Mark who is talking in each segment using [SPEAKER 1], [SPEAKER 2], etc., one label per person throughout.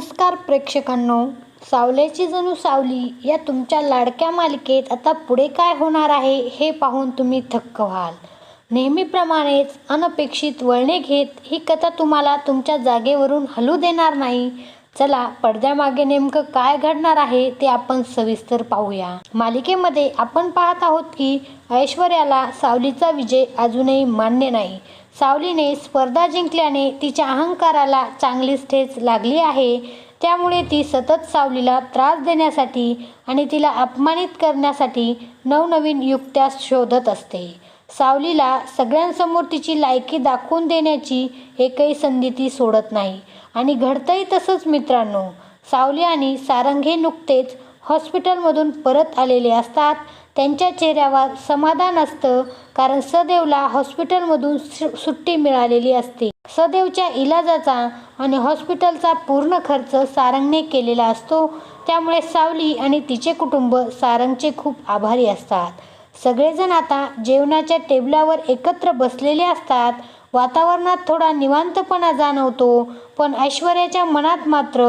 [SPEAKER 1] नमस्कार प्रेक्षकांनो. सावल्याची जणू सावली या तुमच्या लाडक्या मालिकेत आता पुढे काय होणार आहे हे पाहून तुम्ही थक्क व्हाल. नेहमीप्रमाणेच अनपेक्षित वळणे घेत ही कथा तुम्हाला तुमच्या जागेवरून हलू देणार नाही. चला पडद्यामागे नेमकं काय घडणार आहे ते आपण सविस्तर पाहूया. मालिकेमध्ये आपण पाहत आहोत की ऐश्वर्याला सावलीचा विजय अजूनही मान्य नाही. सावलीने स्पर्धा जिंकल्याने तिच्या अहंकाराला चांगलीच ठेच लागली आहे. त्यामुळे ती सतत सावलीला त्रास देण्यासाठी आणि तिला अपमानित करण्यासाठी नवनवीन युक्त्या शोधत असते. सावलीला सगळ्यांसमोर तिची लायकी दाखवून देण्याची एकही संधी ती सोडत नाही. आणि घडतंही तसंच मित्रांनो सावली आणि सारंग हे नुकतेच हॉस्पिटलमधून परत आलेले असतात. त्यांच्या चेहऱ्यावर समाधान असतं कारण सदैवला हॉस्पिटलमधून सु- सुट्टी मिळालेली असते. सदैवच्या इलाजाचा आणि हॉस्पिटलचा पूर्ण खर्च सारंगने केलेला असतो. त्यामुळे सावली आणि तिचे कुटुंब सारंगचे खूप आभारी असतात. सगळेजण आता जेवणाच्या टेबलावर एकत्र बसलेले असतात. वातावरणात थोडा निवांतपणा जाणवतो पण ऐश्वर्याच्या मनात मात्र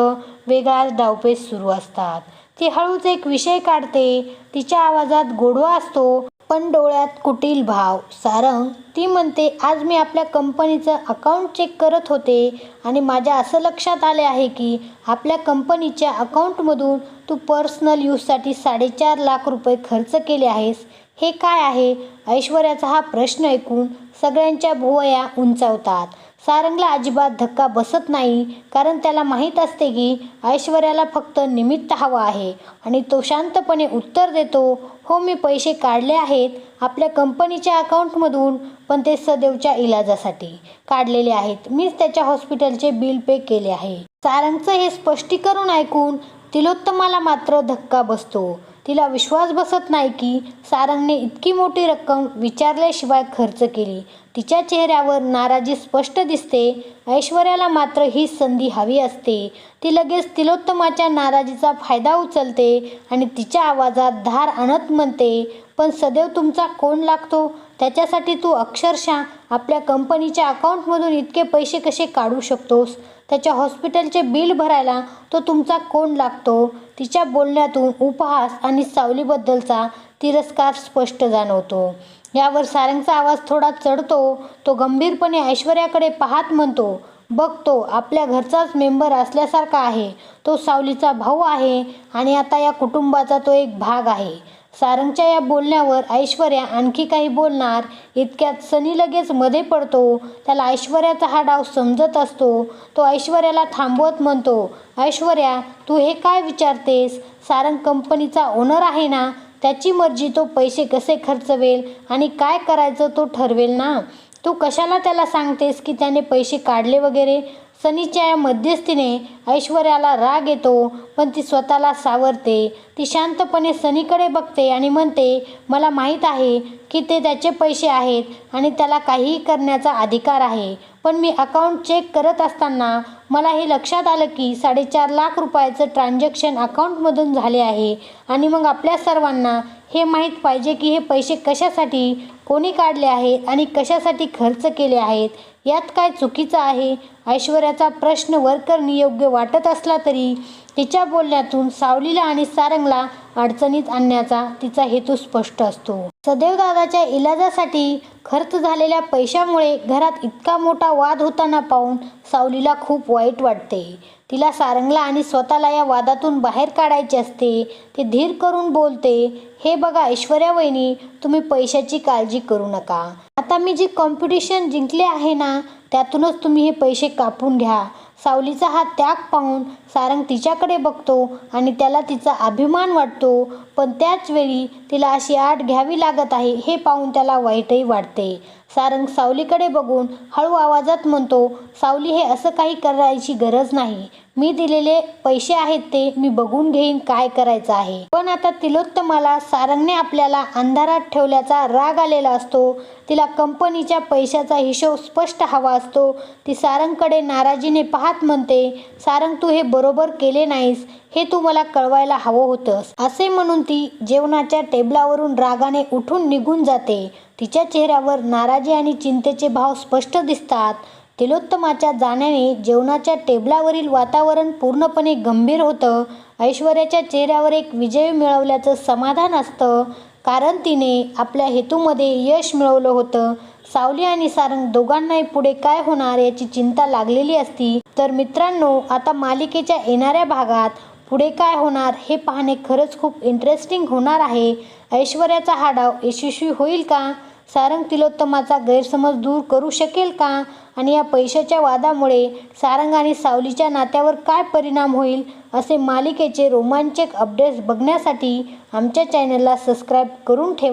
[SPEAKER 1] वेगळाच डावपेच सुरू असतात. ती हळूच एक विषय काढते तिच्या आवाजात गोडवा असतो पण डोळ्यात कुटील भाव. सारंग ती म्हणते आज मी आपल्या कंपनीचं अकाउंट चेक करत होते आणि माझ्या असं लक्षात आले आहे की आपल्या कंपनीच्या अकाउंटमधून तू पर्सनल यूजसाठी साडेचार लाख रुपये खर्च केले आहेस. हे काय आहे? ऐश्वर्याचा हा प्रश्न ऐकून सगळ्यांच्या भुवया उंचावतात. सारंगला अजिबात धक्का बसत नाही कारण त्याला माहीत असते की ऐश्वर्याला फक्त निमित्त हवं आहे आणि तो शांतपणे उत्तर देतो हो मी पैसे काढले आहेत आपल्या कंपनीच्या अकाउंटमधून पण ते सदैवच्या इलाजासाठी काढलेले आहेत. मीच त्याच्या हॉस्पिटलचे बिल पे केले आहे. सारंगचं हे स्पष्टीकरण ऐकून तिलोत्तमाला मात्र धक्का बसतो. तिला विश्वास बसत नाही की सारंगने इतकी मोठी रक्कम विचारल्याशिवाय खर्च केली. तिच्या चेहऱ्यावर नाराजी स्पष्ट दिसते. ऐश्वर्याला मात्र ही संधी हवी असते. ती लगेच तिलोत्तमाच्या नाराजीचा फायदा उचलते आणि तिच्या आवाजात धार आणत म्हणते पण सदैव तुमचा कोण लागतो? त्याच्यासाठी तू अक्षरशः आपल्या कंपनीच्या अकाउंटमधून इतके पैसे कसे काढू शकतोस? त्याच्या हॉस्पिटलचे बिल भरायला तो तुमचा कोण लागतो? तिच्या बोलण्यातून उपहास आणि सावलीबद्दलचा तिरस्कार स्पष्ट जाणवतो. यावर सारंगचा आवाज थोडा चढतो तो गंभीरपणे ऐश्वर्याकडे पाहत म्हणतो बघतो आपल्या घरचाच मेंबर असल्यासारखा आहे. तो सावलीचा भाऊ आहे आणि आता या कुटुंबाचा तो एक भाग आहे. सारंगच्या या बोलण्यावर ऐश्वर्या आणखी काही बोलणार इतक्यात सनी लगेच मध्ये पडतो. त्याला ऐश्वर्याचा हा डाव समजत असतो. तो ऐश्वर्याला थांबवत म्हणतो ऐश्वर्या तू हे काय विचारतेस? सारंग कंपनीचा ओनर आहे ना? त्याची मर्जी तो पैसे कसे खर्चवेल आणि काय करायचं तो ठरवेल ना? तू कशाला त्याला सांगतेस की त्याने पैसे काढले वगैरे? सनीच्या या मध्यस्थीने ऐश्वर्याला राग येतो पण ती स्वतःला सावरते. ती शांतपणे सनीकडे बघते आणि म्हणते मला माहीत आहे की ते त्याचे पैसे आहेत आणि त्याला काहीही करण्याचा अधिकार आहे पण मी अकाउंट चेक करत असताना मला हे लक्षात आलं की साडेचार लाख रुपयाचं ट्रान्झॅक्शन अकाउंटमधून झाले आहे. आणि मग आपल्या सर्वांना हे माहीत पाहिजे की हे पैसे कशासाठी कोणी काढले आहेत आणि कशासाठी खर्च केले आहेत. यात काय चुकीचं आहे? ऐश्वर्याचा प्रश्न वर्करनी योग्य वाटत असला तरी तिच्या बोलण्यातून सावलीला आणि सारंगला अडचणीत आणण्याचा तिचा हेतू स्पष्ट असतो. सदैव दादाच्या इलाजासाठी खर्च झालेल्या पैशामुळे घरात इतका मोठा वाद होताना पाहून सावलीला खूप वाईट वाटते. तिला सारंगला आणि स्वतःला या वादातून बाहेर काढायचे असते ते धीर करून बोलते हे बघा ऐश्वर्या वहिनी तुम्ही पैशाची काळजी करू नका. आता मी जी कॉम्पिटिशन जिंकले आहे ना त्यातूनच तुम्ही हे पैसे कापून घ्या. सावलीचा हा त्याग पाहून सारंग तिच्याकडे बघतो आणि त्याला तिचा अभिमान वाटतो. पण त्याच वेळी तिला अशी आठ घ्यावी लागत आहे हे पाहून त्याला वाईटही वाटते. सारंग सावलीकडे बघून हळू आवाजात म्हणतो सावली हे असं काही करायची गरज नाही. मी दिलेले पैसे आहेत ते मी बघून घेईन काय करायचं आहे. पण आता तिलोत्तमाला सारंगने आपल्याला अंधारात ठेवल्याचा राग आलेला असतो. तिला कंपनीच्या पैशाचा हिशोब स्पष्ट हवा असतो. ती सारंगकडे नाराजीने पाहत म्हणते सारंग तू हे बरोबर केले नाहीस. हे तू मला कळवायला हवं होतंस. असे म्हणून ती जेवणाच्या टेबलावरून रागाने उठून निघून जाते. तिच्या चेहऱ्यावर नाराजी आणि चिंतेचे भाव स्पष्ट दिसतात. तिलोत्तमाच्या जाण्याने जेवणाच्या टेबलावरील वातावरण पूर्णपणे गंभीर होतं. ऐश्वर्याच्या चेहऱ्यावर एक विजय मिळवल्याचं समाधान असतं. कारण तिने आपल्या हेतूमध्ये यश मिळवलं होतं. सावली आणि सारंग दोघांनाही पुढे काय होणार याची चिंता लागलेली असती. तर मित्रांनो आता मालिकेच्या येणाऱ्या भागात पुढे काय होणार हे पाहणे खरंच खूप इंटरेस्टिंग होणार आहे. ऐश्वर्याचा हा डाव यशस्वी होईल का? सारंग तिलोत्तमाचा गैरसमज दूर करू शकेल का? आणि या पैशाच्या वादामुळे सारंग आणि सावलीच्या नात्यावर काय परिणाम होईल? असे मालिकेचे रोमांचक अपडेट्स बघण्यासाठी आमच्या चॅनलला सबस्क्राईब करून ठेवा.